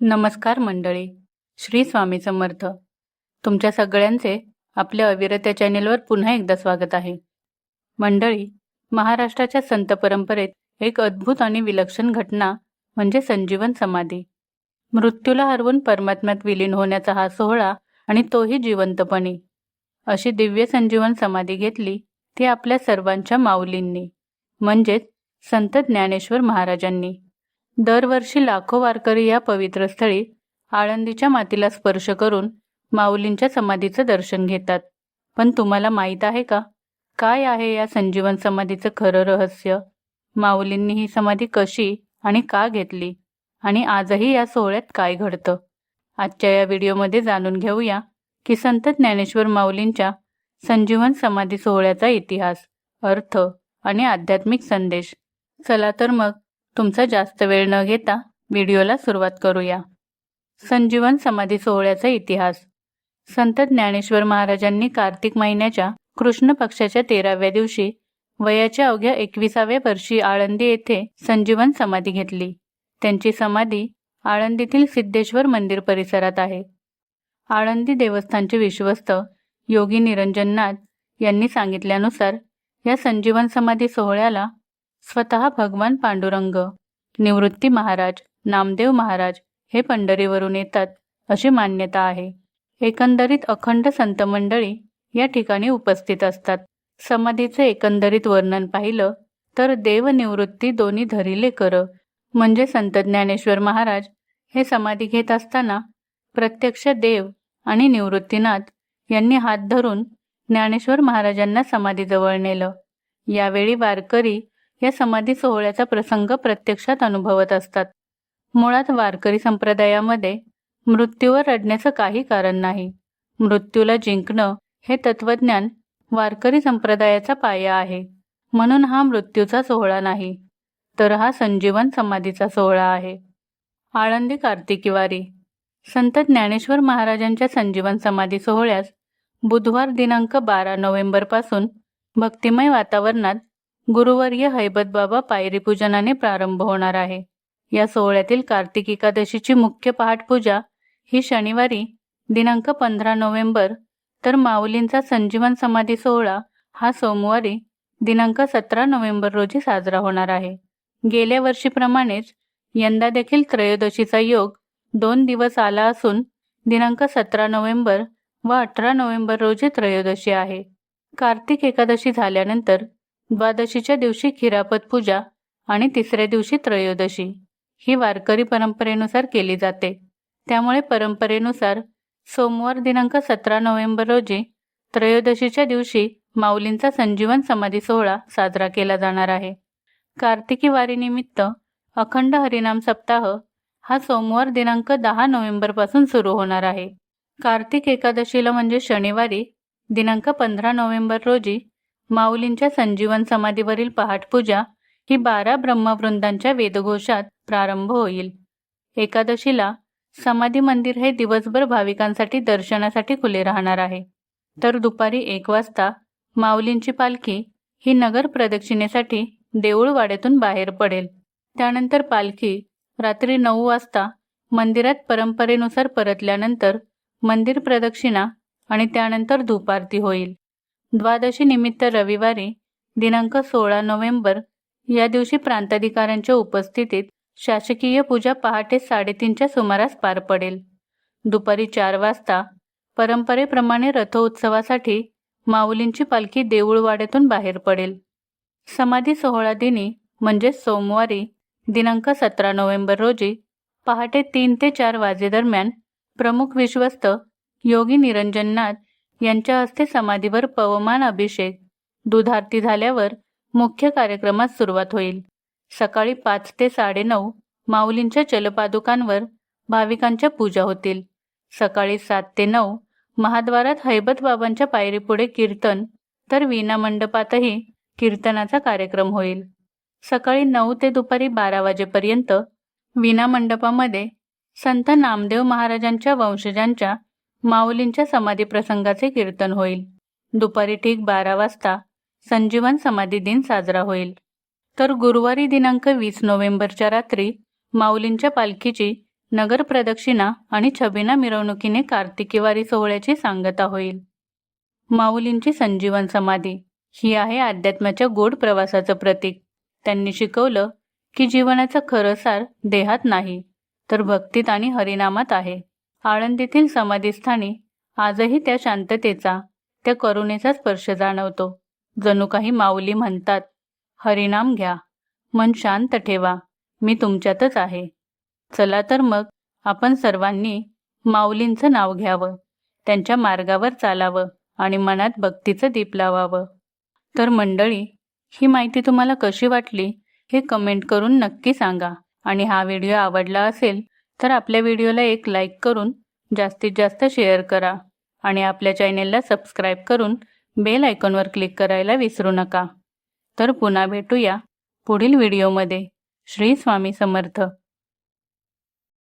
नमस्कार मंडळी श्री स्वामी समर्थ. तुमच्या सगळ्यांचे आपल्या अविरत्या चॅनेलवर पुन्हा एकदा स्वागत आहे. मंडळी महाराष्ट्राच्या संत परंपरेत एक अद्भुत आणि विलक्षण घटना म्हणजे संजीवन समाधी. मृत्यूला हरवून परमात्म्यात विलीन होण्याचा हा सोहळा आणि तोही जिवंतपणे. अशी दिव्य संजीवन समाधी घेतली ती आपल्या सर्वांच्या माऊलींनी म्हणजेच संत ज्ञानेश्वर महाराजांनी. दरवर्षी लाखो वारकरी या पवित्र स्थळी आळंदीच्या मातीला स्पर्श करून माऊलींच्या समाधीचं दर्शन घेतात. पण तुम्हाला माहीत आहे का? काय आहे या संजीवन समाधीचं खरं रहस्य? माऊलींनी ही समाधी कशी आणि का घेतली? आणि आजही या सोहळ्यात काय घडतं? आजच्या या व्हिडिओमध्ये जाणून घेऊया की संत ज्ञानेश्वर माऊलींच्या संजीवन समाधी सोहळ्याचा इतिहास अर्थ आणि आध्यात्मिक संदेश. चला तर मग तुमचा जास्त वेळ न घेता व्हिडिओला सुरुवात करूया. संजीवन समाधी सोहळ्याचा इतिहास. संत ज्ञानेश्वर महाराजांनी कार्तिक महिन्याच्या कृष्ण पक्षाच्या तेराव्या दिवशी वयाच्या अवघ्या एकविसाव्या वर्षी आळंदी येथे संजीवन समाधी घेतली. त्यांची समाधी आळंदीतील सिद्धेश्वर मंदिर परिसरात आहे. आळंदी देवस्थानचे विश्वस्त योगी निरंजननाथ यांनी सांगितल्यानुसार या संजीवन समाधी सोहळ्याला स्वतः भगवान पांडुरंग निवृत्ती महाराज नामदेव महाराज हे पंढरीवरून येतात अशी मान्यता आहे. एकंदरीत अखंड संत मंडळी या ठिकाणी उपस्थित असतात. समाधीचे एकंदरीत वर्णन पाहिलं तर देवनिवृत्ती दोन्ही धरिले कर. म्हणजे संत ज्ञानेश्वर महाराज हे समाधी घेत असताना प्रत्यक्ष देव आणि निवृत्तीनाथ यांनी हात धरून ज्ञानेश्वर महाराजांना समाधीजवळ नेलं. यावेळी वारकरी या समाधी सोहळ्याचा प्रसंग प्रत्यक्षात अनुभवत असतात. मुळात वारकरी संप्रदायामध्ये मृत्यूवर रडण्याचं काही कारण नाही. मृत्यूला जिंकणं हे तत्वज्ञान वारकरी संप्रदायाचा पाया आहे. म्हणून हा मृत्यूचा सोहळा नाही तर हा संजीवन समाधीचा सोहळा आहे. आळंदी कार्तिकीवारी. संत ज्ञानेश्वर महाराजांच्या संजीवन समाधी सोहळ्यास बुधवार दिनांक बारा नोव्हेंबरपासून भक्तिमय वातावरणात गुरुवर्य हैबत बाबा पायरी पूजनाने प्रारंभ होणार आहे. या सोहळ्यातील कार्तिक एकादशीची मुख्य पहाटपूजा ही शनिवारी दिनांक पंधरा नोव्हेंबर तर माऊलींचा संजीवन समाधी सोहळा हा सोमवारी दिनांक सतरा नोव्हेंबर रोजी साजरा होणार आहे. गेल्या वर्षीप्रमाणेच यंदा देखील त्रयोदशीचा योग दोन दिवस आला असून दिनांक सतरा नोव्हेंबर व अठरा नोव्हेंबर रोजी त्रयोदशी आहे. कार्तिक एकादशी झाल्यानंतर द्वादशीच्या दिवशी खिरापत पूजा आणि तिसऱ्या दिवशी त्रयोदशी. ही वारकरी परंपरेनुसार केली जाते. त्यामुळे परंपरेनुसार सोमवार दिनांक सतरा नोव्हेंबर रोजी त्रयोदशीच्या दिवशी माऊलींचा संजीवन समाधी सोहळा साजरा केला जाणार आहे. कार्तिकी वारीनिमित्त अखंड हरिनाम सप्ताह हा सोमवार दिनांक दहा नोव्हेंबरपासून सुरू होणार आहे. कार्तिक एकादशीला म्हणजे शनिवारी दिनांक पंधरा नोव्हेंबर रोजी माऊलींच्या संजीवन समाधीवरील पहाटपूजा ही बारा ब्रह्मवृंदांच्या वेदघोषात प्रारंभ होईल. एकादशीला समाधी मंदिर हे दिवसभर भाविकांसाठी दर्शनासाठी खुले राहणार आहे. तर दुपारी एक वाजता माऊलींची पालखी ही नगर प्रदक्षिणेसाठी देऊळवाड्यातून बाहेर पडेल. त्यानंतर पालखी रात्री नऊ वाजता मंदिरात परंपरेनुसार परतल्यानंतर मंदिर प्रदक्षिणा आणि त्यानंतर धूपारती होईल. द्वादशी निमित्त रविवारी दिनांक सोळा नोव्हेंबर या दिवशी प्रांताधिकाऱ्यांच्या उपस्थितीत शासकीय पूजा पहाटे साडेतीनच्या सुमारास पार पडेल. दुपारी चार वाजता परंपरेप्रमाणे रथोत्सवासाठी माऊलींची पालखी देऊळवाड्यातून बाहेर पडेल. समाधी सोहळा दिनी म्हणजे सोमवारी दिनांक सतरा नोव्हेंबर रोजी पहाटे तीन ते चार वाजेदरम्यान प्रमुख विश्वस्त योगी निरंजननाथ यांच्या हस्ते समाधीवर पवमान अभिषेक दुधारती झाल्यावर मुख्य कार्यक्रमात सुरुवात होईल. सकाळी पाच ते साडेनऊ माऊलींच्या चलपादुकांवर भाविकांच्या पूजा होतील. सकाळी सात ते नऊ महाद्वारात हैबत बाबांच्या पायरीपुढे कीर्तन तर वीणा मंडपातही कीर्तनाचा कार्यक्रम होईल. सकाळी नऊ ते दुपारी बारा वाजेपर्यंत वीणा मंडपामध्ये संत नामदेव महाराजांच्या वंशजांच्या माऊलींच्या समाधी प्रसंगाचे कीर्तन होईल. दुपारी ठीक बारा वाजता संजीवन समाधी दिन साजरा होईल. तर गुरुवारी दिनांक वीस नोव्हेंबरच्या रात्री माऊलींच्या पालखीची नगर प्रदक्षिणा आणि छबिना मिरवणुकीने कार्तिकीवारी सोहळ्याची सांगता होईल. माऊलींची संजीवन समाधी ही आहे अध्यात्माच्या गोड प्रवासाचं प्रतीक. त्यांनी शिकवलं की जीवनाचं खरं सार देहात नाही तर भक्तीत आणि हरिनामात आहे. आळंदीतील समाधीस्थानी आजही त्या शांततेचा त्या करुणेचा स्पर्श जाणवतो. जणू काही माऊली म्हणतात हरिनाम घ्या मन शांत ठेवा मी तुमच्यातच आहे. चला तर मग आपण सर्वांनी माऊलींचं नाव घ्यावं त्यांच्या मार्गावर चालावं आणि मनात भक्तीचं दीप लावावं. तर मंडळी ही माहिती तुम्हाला कशी वाटली हे कमेंट करून नक्की सांगा आणि हा व्हिडिओ आवडला असेल तर आपल्या व्हिडिओला एक लाईक करून जास्तीत जास्त शेअर करा आणि आपल्या चॅनेलला सबस्क्राईब करून बेल आयकॉनवर क्लिक करायला विसरू नका. तर पुन्हा भेटूया पुढील व्हिडिओमध्ये. श्री स्वामी समर्थ.